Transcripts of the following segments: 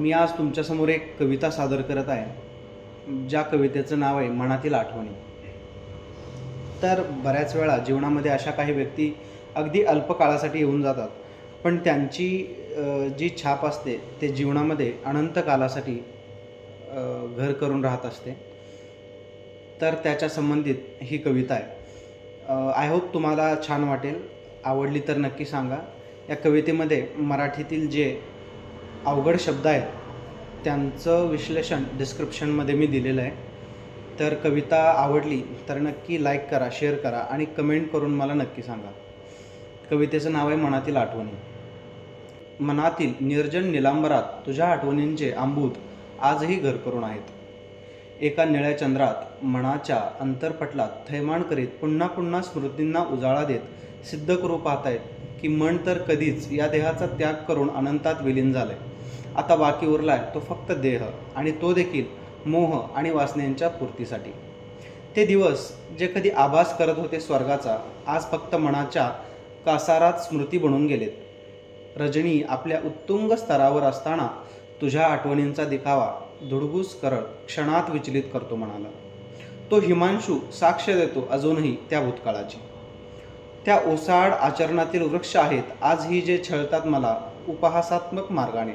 मी आज तुमच्यासमोर एक कविता सादर करत आहे ज्या कवितेचं नाव आहे मनातील आठवणी. तर बऱ्याच वेळा जीवनामध्ये अशा काही व्यक्ती अगदी अल्प काळासाठी येऊन जातात पण त्यांची जी छाप असते ते जीवनामध्ये अनंत कालासाठी घर करून राहत असते. तर त्याच्या संबंधित ही कविता आहे. आय होप तुम्हाला छान वाटेल. आवडली तर नक्की सांगा. या कवितेमध्ये मराठीतील जे अवघड शब्द आहेत. त्यांचं विश्लेषण डिस्क्रिप्शनमध्ये मी दिलेलं आहे. तर कविता आवडली तर नक्की लाईक करा शेअर करा आणि कमेंट करून मला नक्की सांगा. कवितेचं नाव आहे मनातील आठवणी. मनातील निर्जन निलांबरात तुझ्या आठवणींचे आंबूत आजही घर करून आहेत. एका निळ्या चंद्रात मनाच्या अंतरपटलात थैमान करीत पुन्हा पुन्हा स्मृतींना उजाळा देत सिद्ध करू पाहतायत की मन तर कधीच या देहाचा त्याग करून अनंतात विलीन झालंय. आता बाकी उरलाय तो फक्त देह आणि तो देखील मोह आणि वासनेंच्या पूर्तीसाठी. ते दिवस जे कधी आभास करत होते स्वर्गाचा आज फक्त मनाच्या कासारात स्मृती बनून गेलेत. रजनी आपल्या उत्तुंग स्तरावर असताना तुझ्या आठवणींचा दिखावा धुडगूस करत क्षणात विचलित करतो म्हणाला तो हिमांशू साक्ष देतो अजूनही त्या भूतकाळाची. त्या ओसाड आचरणातील वृक्ष आहेत आज ही जे छळतात मला उपहासात्मक मार्गाने.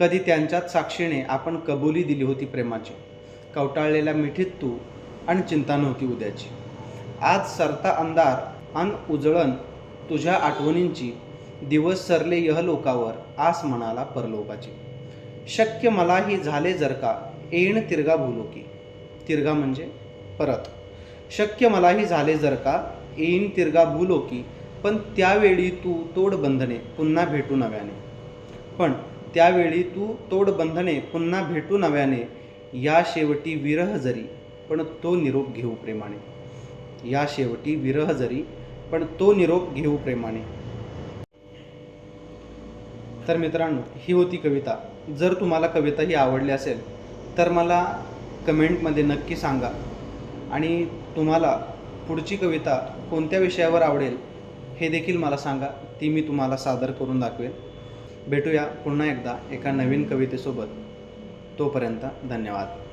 कधी त्यांच्याच साक्षीने आपण कबुली दिली होती प्रेमाची. कवटाळलेल्या मिठीत तू आणि चिंता नव्हती उद्याची. आज सरता अंधार अन उजळण तुझ्या आठवणींची दिवस सरले यह लोकावर आस म्हणाला परलोकाची. शक्य मलाही झाले जर का येण तिरगा भूलोकी. तिरगा म्हणजे परत. शक्य मलाही झाले जर का येईन तिरगा भूलोकी पण त्यावेळी तू तोड बंधने पुन्हा भेटू नव्याने. पण त्यावेळी तू तोड बंधने पुन्हा भेटू नव्याने या शेवटी विरह जरी पण तो निरोप घेऊ प्रेमाने. या शेवटी विरह जरी पण तो निरोप घेऊ प्रेमाने. तर मित्रांनो ही होती कविता. जर तुम्हाला कविता ही आवडली असेल तर मला कमेंटमध्ये नक्की सांगा. आणि तुम्हाला पुढची कविता कोणत्या विषयावर आवडेल हे देखील मला सांगा. ती मी तुम्हाला सादर करून दाखवेन. भेटूया पुन्हा एकदा एका नवीन कवितेसोबत. तोपर्यंत धन्यवाद.